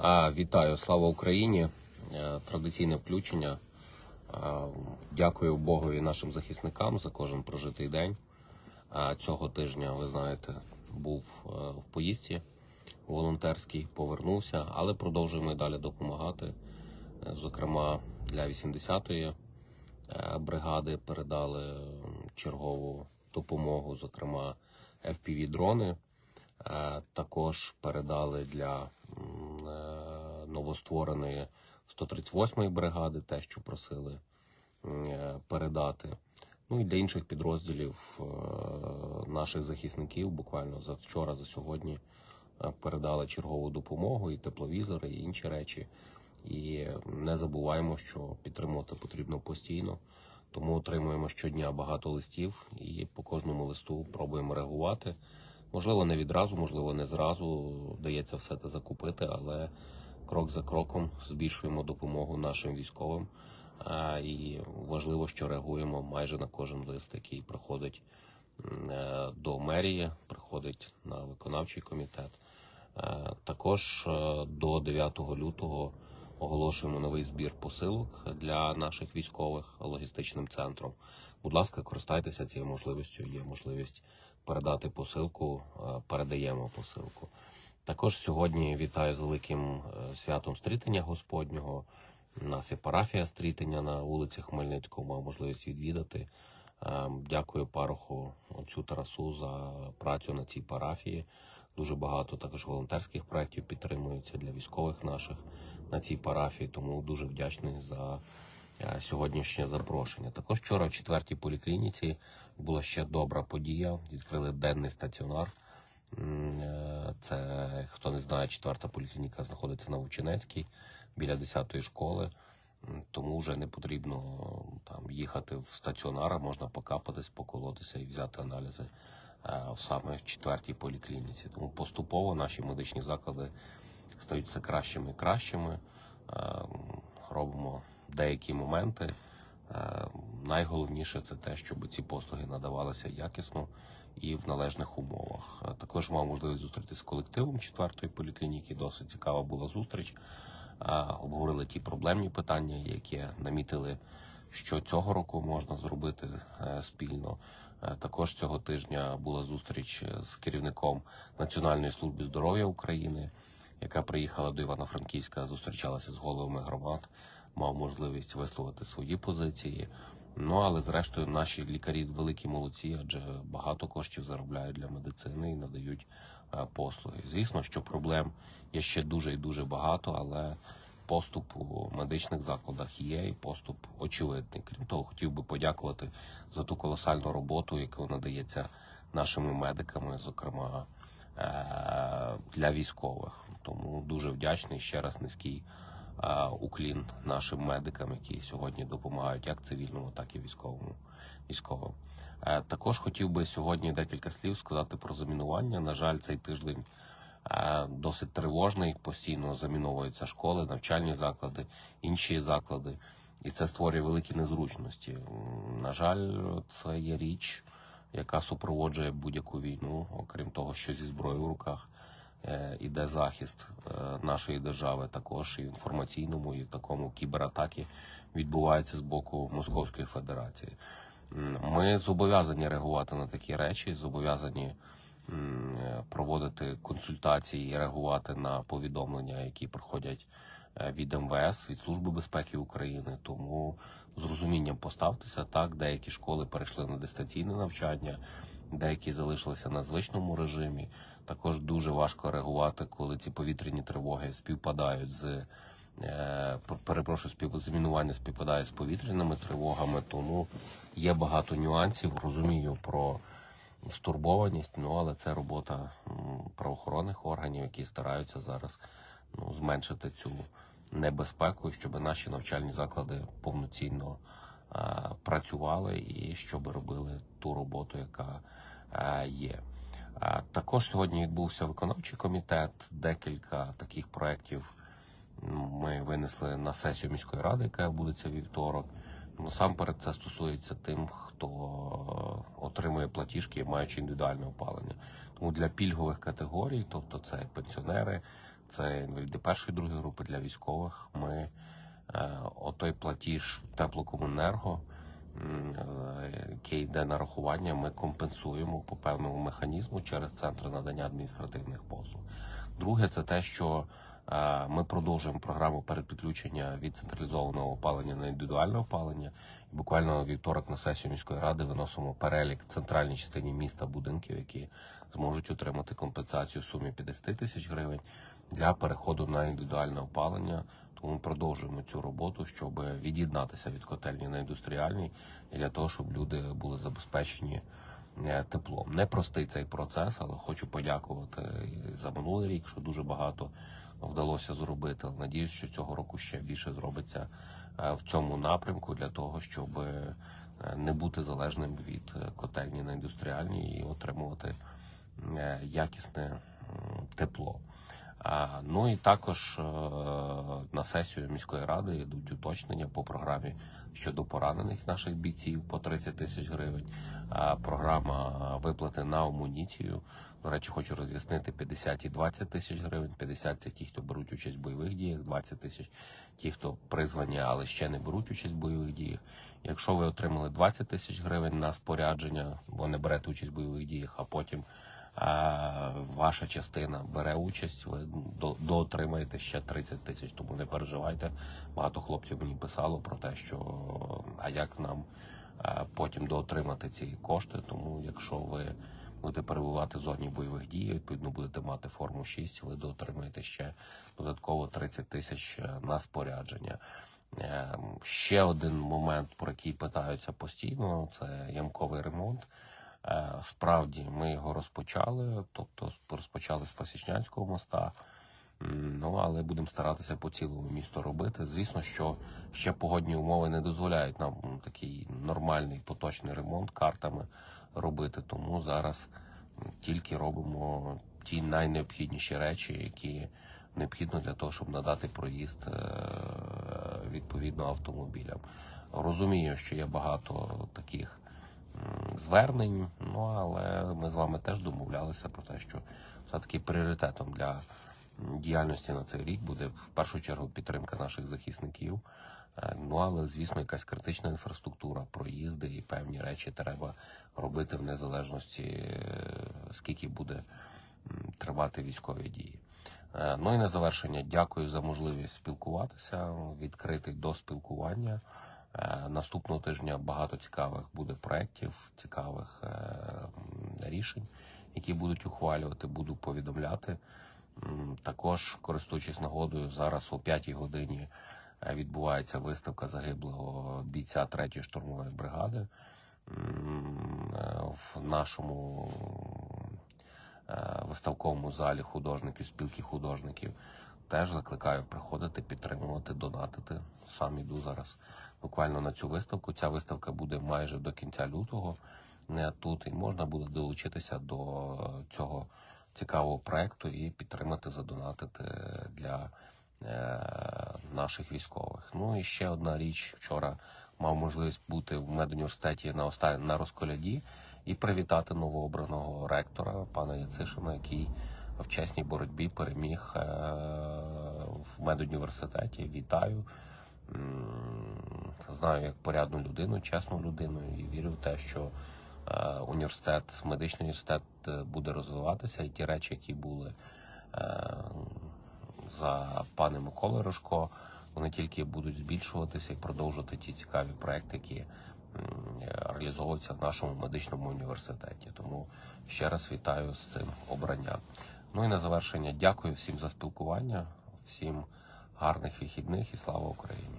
А, Вітаю, слава Україні! Е, Традиційне включення. Е, Дякую Богові нашим захисникам за кожен прожитий день. Цього тижня, ви знаєте, був е, в поїздці волонтерській, повернувся, але продовжуємо і далі допомагати. Зокрема, для 80-ї е, бригади передали чергову допомогу, зокрема FPV-дрони. Також передали для новоствореної 138-ї бригади, те, що просили е, передати. Ну і для інших підрозділів е, наших захисників буквально за вчора, за сьогодні е, передали чергову допомогу, і тепловізори, і інші речі. І не забуваємо, що підтримувати потрібно постійно. Тому отримуємо щодня багато листів і по кожному листу пробуємо реагувати. Можливо, не відразу, можливо, не зразу вдається все це закупити, але крок за кроком збільшуємо допомогу нашим військовим. І важливо, що реагуємо майже на кожен лист, який приходить е, до мерії, приходить на виконавчий комітет. Е, Також е, до 9 лютого оголошуємо новий збір посилок для наших військових логістичним центром. Будь ласка, користайтеся цією можливістю. Є можливість передати посилку, передаємо посилку. Також сьогодні вітаю з великим е, святом стрітення Господнього. У нас є парафія стрітення на вулиці Хмельницького, мав можливість відвідати. Е, Дякую пароху отцю Тарасу за працю на цій парафії. Дуже багато також волонтерських проєктів підтримується для військових наших на цій парафії, тому дуже вдячний за е, сьогоднішнє запрошення. Також вчора в четвертій поліклініці була ще добра подія. Відкрили денний стаціонар. Е, Це хто не знає, четверта поліклініка знаходиться на Вовчинецькій біля 10-ї школи. Тому вже не потрібно там їхати в стаціонар, можна покапатись, поколотися і взяти аналізи е, саме в четвертій поліклініці. Тому поступово наші медичні заклади стають все кращими і кращими. Е, Робимо деякі моменти. Е, Найголовніше це те, щоб ці послуги надавалися якісно і в належних умовах. Е, Також мав можливість зустрітися з колективом четвертої поліклініки. Досить цікава була зустріч. Е, Обговорили ті проблемні питання, які намітили, що цього року можна зробити спільно. Також цього тижня була зустріч з керівником Національної служби здоров'я України, яка приїхала до Івано-Франківська, зустрічалася з головами громад, мав можливість висловити свої позиції. Ну але зрештою наші лікарі великі молодці, адже багато коштів заробляють для медицини і надають е, послуги. Звісно, що проблем є ще дуже і дуже багато, але поступ у медичних закладах є, і поступ очевидний. Крім того, хотів би подякувати за ту колосальну роботу, яку надається нашими медиками, зокрема е, для військових. Тому дуже вдячний ще раз низький уклін нашим медикам, які сьогодні допомагають як цивільному, так і військовому військовим. Е, Також хотів би сьогодні декілька слів сказати про замінування. На жаль, цей тиждень е, досить тривожний. Постійно заміновуються школи, навчальні заклади, інші заклади, і це створює великі незручності. На жаль, це є річ, яка супроводжує будь-яку війну, окрім того, що зі зброєю в руках е, іде захист е, нашої держави, також і в інформаційному, і в такому кібератаки відбувається з боку Московської Федерації. Ми зобов'язані реагувати на такі речі, зобов'язані е, проводити консультації і реагувати на повідомлення, які приходять е, від МВС, від Служби безпеки України. Тому з розумінням поставтеся так. Деякі школи перейшли на дистанційне навчання, деякі залишилися на звичному режимі. Також дуже важко реагувати, коли ці повітряні тривоги співпадають з е, перепрошую, спів замінування співпадає з повітряними тривогами. Тому є багато нюансів. Розумію про стурбованість, ну але це робота правоохоронних органів, які стараються зараз ну, зменшити цю небезпеку, щоб наші навчальні заклади повноцінно працювали і щоб робили ту роботу, яка е, є. Е, Також сьогодні відбувся виконавчий комітет. Декілька таких проєктів ми винесли на сесію міської ради, яка відбудеться вівторок. Насамперед це стосується тим, хто отримує платіжки, маючи індивідуальне опалення. Тому для пільгових категорій, тобто це пенсіонери, це інваліди першої другої групи для військових. Ми е, отой платіж теплокомунерго, е, який йде на рахування, ми компенсуємо по певному механізму через центр надання адміністративних послуг. Друге, це те, що е, ми продовжуємо програму передпідключення від централізованого опалення на індивідуальне опалення. І буквально вівторок на сесію міської ради виносимо перелік центральній частині міста будинків, які зможуть отримати компенсацію в сумі 50 тисяч гривень для переходу на індивідуальне опалення. Тому продовжуємо цю роботу, щоб від'єднатися від котельні на індустріальній для того, щоб люди були забезпечені е, теплом. Непростий цей процес, але хочу подякувати за минулий рік, що дуже багато вдалося зробити. Надіюсь, що цього року ще більше зробиться е, в цьому напрямку для того, щоб е, не бути залежним від е, котельні на індустріальній і отримувати е, якісне тепло. Ну і також е, на сесію міської ради йдуть уточнення по програмі щодо поранених наших бійців по 30 тисяч гривень. Програма виплати на амуніцію. До речі, хочу роз'яснити 50 і 20 тисяч гривень. 50 – це ті, хто беруть участь в бойових діях, 20 тисяч ті, хто призвані, але ще не беруть участь в бойових діях. Якщо ви отримали 20 тисяч гривень на спорядження, бо не берете участь в бойових діях, а потім ваша частина бере участь, ви доотримаєте ще 30 тисяч. Тому не переживайте. Багато хлопців мені писало про те, що а як нам потім доотримати ці кошти. Тому якщо ви будете перебувати в зоні бойових дій, відповідно будете мати форму 6, ви доотримаєте ще додатково 30 тисяч е, на спорядження. Е, Ще один момент, про який питаються постійно, це ямковий ремонт. Е, Справді ми його розпочали, тобто розпочали з Пасічнянського моста. Ну, але будемо старатися по цілому місту робити. Звісно, що ще погодні умови не дозволяють нам такий нормальний поточний ремонт картами робити. Тому зараз тільки робимо ті найнеобхідніші речі, які необхідно для того, щоб надати проїзд е, відповідно автомобілям. Розумію, що є багато таких звернень, ну але ми з вами теж домовлялися про те, що все-таки пріоритетом для діяльності на цей рік буде в першу чергу підтримка наших захисників. Е, Ну але звісно, якась критична інфраструктура, проїзди і певні речі треба робити в незалежності, е, скільки буде тривати військові дії. Е, Ну і на завершення дякую за можливість спілкуватися, відкритий до спілкування. Е, Наступного тижня багато цікавих буде проєктів, цікавих е, рішень, які будуть ухвалювати, буду повідомляти. Також, користуючись нагодою, зараз о 5 годині е, відбувається виставка загиблого бійця 3-ї штурмової бригади в нашому виставковому залі художників, спілки художників. Теж закликаю приходити, підтримувати, донатити. Сам іду зараз буквально на цю виставку. Ця виставка буде майже до кінця лютого. Не тут і можна буде долучитися до цього цікавого проекту і підтримати, задонатити для е, наших військових. Ну і ще одна річ. Вчора мав можливість бути в медуніверситеті на оста... на розколяді і привітати новообраного ректора пана Яцишина, який в чесній боротьбі переміг е, в медуніверситеті. Вітаю. Знаю як порядну людину, чесну людину, і вірю в те, що е, університет, медичний університет е, буде розвиватися, і ті речі, які були е, за паном Миколою Рожко, вони тільки будуть збільшуватися і продовжувати ті цікаві проекти, які реалізовуються в нашому медичному університеті. Тому ще раз вітаю з цим обранням. Ну і на завершення дякую всім за спілкування, всім гарних вихідних і слава Україні.